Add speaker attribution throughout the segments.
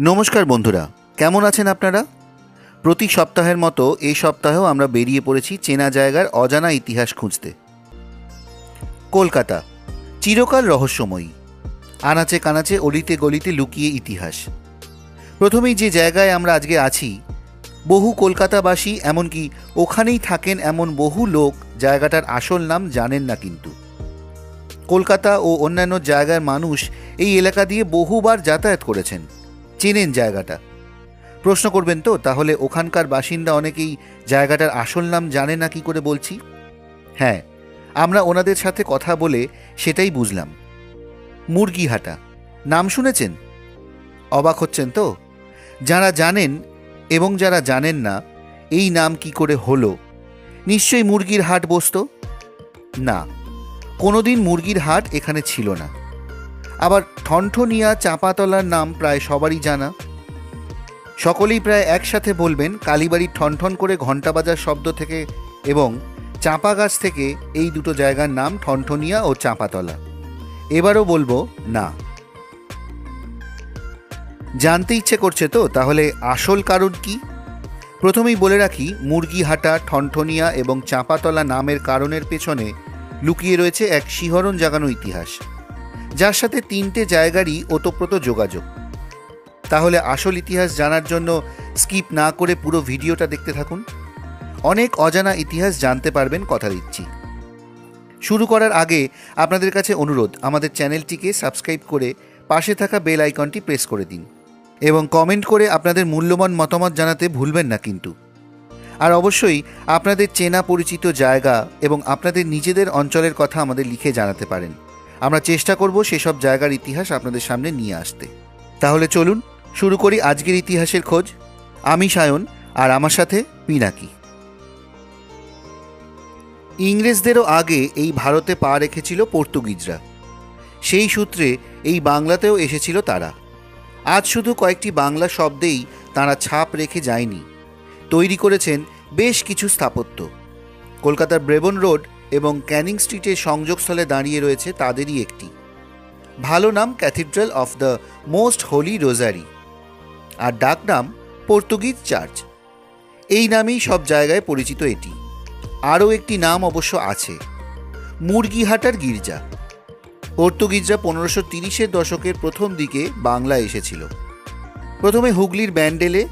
Speaker 1: নমস্কার বন্ধুরা, কেমন আছেন আপনারা? প্রতি সপ্তাহের মতো এই সপ্তাহেও আমরা বেরিয়ে পড়েছি চেনা জায়গার অজানা ইতিহাস খুঁজতে। কলকাতা, চিরকাল রহস্যময়ী। আনাচে কানাচে, অলিতে গলিতে লুকিয়ে ইতিহাস। প্রথমেই যে জায়গায় আমরা আজকে আছি, বহু কলকাতাবাসী এমনকি ওখানেই থাকেন এমন বহু লোক, জায়গাটার আসল নাম জানেন না কিন্তু। কলকাতা ও অন্যান্য জায়গার মানুষ এই এলাকা দিয়ে বহুবার যাতায়াত করেছেন। চেনেন জায়গাটা। প্রশ্ন করবেন তো, তাহলে ওখানকার বাসিন্দা অনেকেই জায়গাটার আসল নাম জানে না কি করে বলছি? হ্যাঁ আমরা ওনাদের সাথে কথা বলে সেটাই বুঝলাম। মুরগিহাটা, নাম শুনেছেন? অবাক হচ্ছেন তো? যারা জানেন এবং যারা জানেন না, এই নাম কি করে হলো? নিশ্চয়ই মুরগির হাট বসতো? না, কোনোদিন মুরগির হাট এখানে ছিল না। আবার ঠনঠনিয়া চাঁপাতলার নাম প্রায় সবারই জানা। সকলেই প্রায় একসাথে বলবেন কালীবাড়ির ঠনঠন করে ঘণ্টা বাজার শব্দ থেকে এবং চাঁপা গাছ থেকে এই দুটো জায়গার নাম ঠনঠনিয়া ও চাঁপাতলা। এবারও বলব, না। জানতে ইচ্ছে করছে তো, তাহলে আসল কারণ কি? প্রথমেই বলে রাখি, মুরগিহাটা, ঠনঠনিয়া এবং চাঁপাতলা নামের কারণের পেছনে লুকিয়ে রয়েছে এক শিহরণ জাগানো ইতিহাস। যার সাথে তিনটে জায়গারই ওতপ্রোত যোগাযোগ। তাহলে আসল ইতিহাস জানার জন্য স্কিপ না করে পুরো ভিডিওটা দেখতে থাকুন। অনেক অজানা ইতিহাস জানতে পারবেন কথা দিচ্ছি। শুরু করার আগে আপনাদের কাছে অনুরোধ, আমাদের চ্যানেলটিকে সাবস্ক্রাইব করে পাশে থাকা বেল আইকনটি প্রেস করে দিন এবং কমেন্ট করে আপনাদের মূল্যবান মতামত জানাতে ভুলবেন না কিন্তু। আর অবশ্যই আপনাদের চেনা পরিচিত জায়গা এবং আপনাদের নিজেদের অঞ্চলের কথা আমাদের লিখে জানাতে পারেন। আমরা চেষ্টা করব সেসব জায়গার ইতিহাস আপনাদের সামনে নিয়ে আসতে। তাহলে চলুন, শুরু করি আজকের ইতিহাসের খোঁজ। আমি সায়ন, আর আমার সাথে পিনাকি। ইংরেজদেরও আগে এই ভারতে পা রেখেছিল পর্তুগিজরা। সেই সূত্রে এই বাংলাতেও এসেছিল তারা। আজ শুধু কয়েকটি বাংলা শব্দেই তারা ছাপ রেখে যায়নি। তৈরি করেছেন বেশ কিছু স্থাপত্য। কলকাতার ব্রেবন রোড এবং ক্যানিং স্ট্রিটের সংযোগস্থলে দাঁড়িয়ে রয়েছে তাদেরই একটি। ভালো নাম cathedral of the most holy rosary আর ডাক নাম পর্তুগিজ চার্চ। এই নামেই সব জায়গায় পরিচিত এটি। আরও একটি নাম অবশ্য আছে, মুরগিহাটার গির্জা। পর্তুগিজরা পনেরোশো তিরিশের দশকের প্রথম দিকে বাংলা এসেছিল। প্রথমে হুগলির ব্যান্ডেলে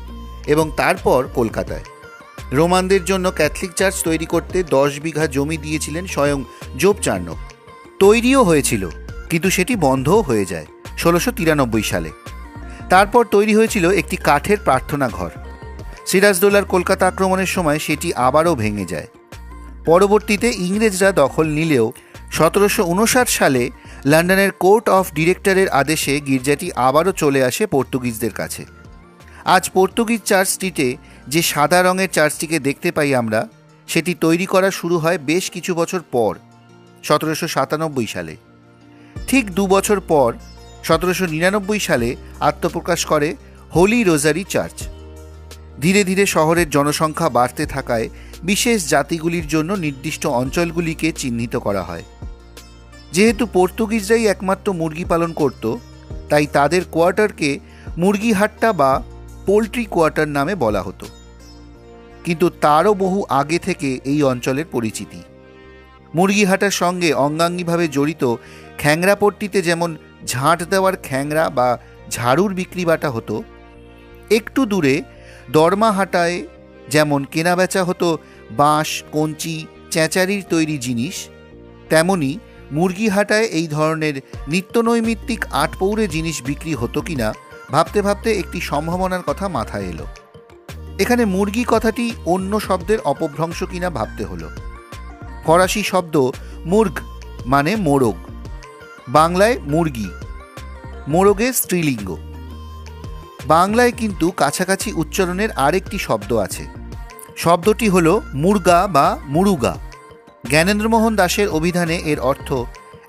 Speaker 1: এবং তারপর কলকাতায়। রোমানদের জন্য ক্যাথলিক চার্চ তৈরি করতে দশ বিঘা জমি দিয়েছিলেন স্বয়ং জোব চার্নক তৈরিও হয়েছিল, কিন্তু সেটি বন্ধও হয়ে যায়, ষোলোশো তিরানব্বই সালে। তারপর তৈরি হয়েছিল একটি কাঠের প্রার্থনা ঘর। সিরাজদৌলার কলকাতা আক্রমণের সময় সেটি আবারও ভেঙে যায়। পরবর্তীতে ইংরেজরা দখল নিলেও সতেরোশো উনষাট সালে লন্ডনের কোর্ট অফ ডিরেক্টরের আদেশে গির্জাটি আবারও চলে আসে পর্তুগিজদের কাছে। আজ পর্তুগিজ চার্চ স্ট্রিটে যে সাদা রঙের চার্চটিকে দেখতে পাই আমরা, সেটি তৈরি করা শুরু হয় বেশ কিছু বছর পর, সতেরোশো সাতানব্বই সালে। ঠিক দু বছর পর, সতেরোশো নিরানব্বই সালে আত্মপ্রকাশ করে হোলি রোজারি চার্চ। ধীরে ধীরে শহরের জনসংখ্যা বাড়তে থাকায় বিশেষ জাতিগুলির জন্য নির্দিষ্ট অঞ্চলগুলিকে চিহ্নিত করা হয়। যেহেতু পর্তুগিজরাই একমাত্র মুরগি পালন করত, তাই তাদের কোয়ার্টারকে মুরগিহাট্টা বা পোলট্রি কোয়ার্টার নামে বলা হতো। কিন্তু তারও বহু আগে থেকে এই অঞ্চলের পরিচিতি। মুরগিহাটার সঙ্গে অঙ্গাঙ্গিভাবে জড়িত খ্যাংরাপট্টিতে যেমন ঝাঁট দেওয়ার খ্যাংরা বা ঝাড়ুর বিক্রি বাটা হতো, একটু দূরে দরমাহাটায় যেমন কেনাবেচা হতো বাঁশ, কঞ্চি, চেঁচারির তৈরি জিনিস, তেমনি মুরগিহাটায় এই ধরনের নিত্যনৈমিত্তিক আটপৌরে জিনিস বিক্রি হতো কিনা ভাবতে ভাবতে একটি সম্ভাবনার কথা মাথায় এলো। এখানে মুরগি কথাটি অন্য শব্দের অপভ্রংশ কিনা ভাবতে হলো। ফরাসি শব্দ মুর্গ মানে মোরগ, বাংলায় মুরগি মোরগের স্ত্রীলিঙ্গ। বাংলায় কিন্তু কাছাকাছি উচ্চারণের আরেকটি শব্দ আছে। শব্দটি হল মুরগা বা মুরুগা। জ্ঞানেন্দ্রমোহন দাসের অভিধানে এর অর্থ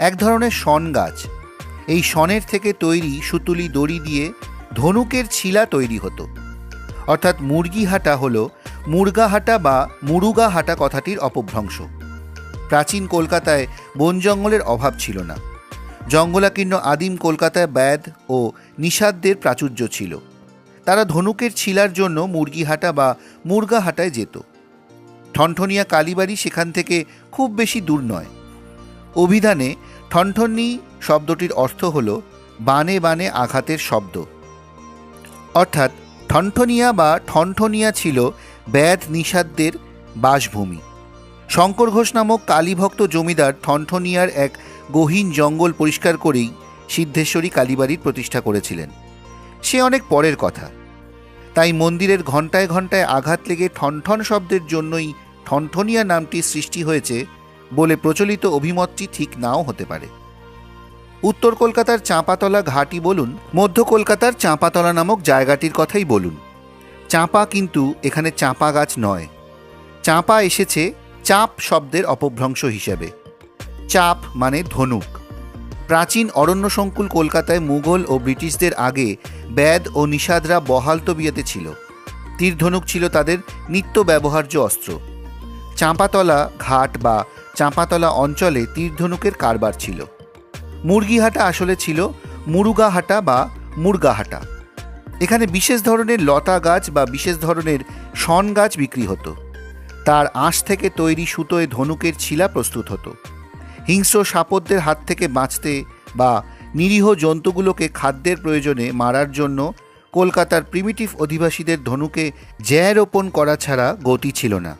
Speaker 1: এক ধরনের শন গাছ। এই শনের থেকে তৈরি সুতুলি দড়ি দিয়ে ধনুকের ছিলা তৈরি হতো। অর্থাৎ মুরগিহাটা হল মুরগাহাটা বা মুরুগাহাটা কথাটির অপভ্রংশ। প্রাচীন কলকাতায় বন জঙ্গলের অভাব ছিল না। জঙ্গলাকীর্ণ আদিম কলকাতায় ব্যাদ ও নিষাদদের প্রাচুর্য ছিল। তারা ধনুকের ছিলার জন্য মুরগিহাটা বা মুরগাহাটায় যেত। ঠনঠনিয়া কালীবাড়ি সেখান থেকে খুব বেশি দূর নয়। অভিধানে ঠনঠনি শব্দটির অর্থ হল বানে বানে আঘাতের শব্দ। অর্থাৎ ঠনঠনিয়া বা ঠনঠনিয়া ছিল ব্যাধ নিষাদদের বাসভূমি। শঙ্কর ঘোষ নামক কালীভক্ত জমিদার ঠনঠনিয়ার এক গহীন জঙ্গল পরিষ্কার করেই সিদ্ধেশ্বরী কালীবাড়ির প্রতিষ্ঠা করেছিলেন। সে অনেক পরের কথা। তাই মন্দিরের ঘণ্টায় ঘণ্টায় আঘাত লেগে ঠনঠন শব্দের জন্যই ঠনঠনিয়া নামটি সৃষ্টি হয়েছে বলে প্রচলিত অভিমতটি ঠিক নাও হতে পারে। উত্তর কলকাতার চাঁপাতলা ঘাটি বলুন, মধ্য কলকাতার চাঁপাতলা নামক জায়গাটির কথাই বলুন। চাঁপা কিন্তু এখানে চাঁপা গাছ নয়। চাঁপা এসেছে চাপ শব্দের অপভ্রংশ হিসেবে। চাপ মানে ধনুক। প্রাচীন অরণ্য সংকুল কলকাতায় মুঘল ও ব্রিটিশদের আগে ব্যাদ ও নিষাদরা বহাল তবিয়াতে ছিল। তীরধনুক ছিল তাদের নিত্য ব্যবহার্য অস্ত্র। চাঁপাতলা ঘাট বা চাঁপাতলা অঞ্চলে তীরধনুকের কারবার ছিল। মুরগিহাটা আসলে ছিল মুরুগাহাটা বা মুরগাহাটা। এখানে বিশেষ ধরনের লতা গাছ বা বিশেষ ধরনের শন গাছ বিক্রি হতো। তার আঁশ থেকে তৈরি সুতোয় ধনুকের ছিলা প্রস্তুত হতো। হিংস্র সাপদদের হাত থেকে বাঁচতে বা নিরীহ জন্তুগুলোকে খাদ্যের প্রয়োজনে মারার জন্য কলকাতার প্রিমিটিভ অধিবাসীদের ধনুকে জ্যা রোপণ করা ছাড়া গতি ছিল না।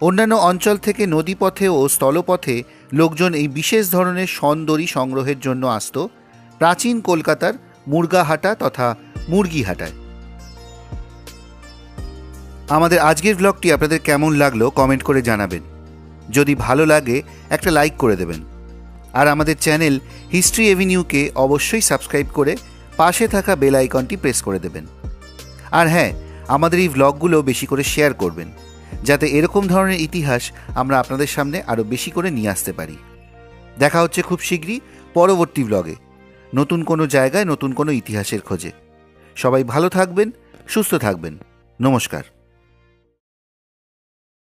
Speaker 1: অন্যান্য অঞ্চল থেকে নদীপথে ও স্থলপথে লোকজন এই বিশেষ ধরনের সন্দরি সংগ্রহের জন্য আসত প্রাচীন কলকাতার মুরগাহাটা তথা মুরগিহাটায়। আমাদের আজকের ব্লগটি আপনাদের কেমন লাগল কমেন্ট করে জানাবেন। যদি ভালো লাগে, একটা লাইক করে দেবেন। আর আমাদের চ্যানেল হিস্ট্রি এভিনিউকে অবশ্যই সাবস্ক্রাইব করে পাশে থাকা বেল আইকনটি প্রেস করে দেবেন। আর হ্যাঁ আমাদের এই ভ্লগগুলো বেশি করে শেয়ার করবেন। যাতে এরকম ধরনের ইতিহাস আমরা আপনাদের সামনে আরও বেশি করে নিয়ে আসতে পারি। দেখা হচ্ছে খুব শীঘ্রই পরবর্তী ব্লগে নতুন কোনো জায়গায় নতুন কোনো ইতিহাসের খোঁজে। সবাই ভালো থাকবেন, সুস্থ থাকবেন। নমস্কার।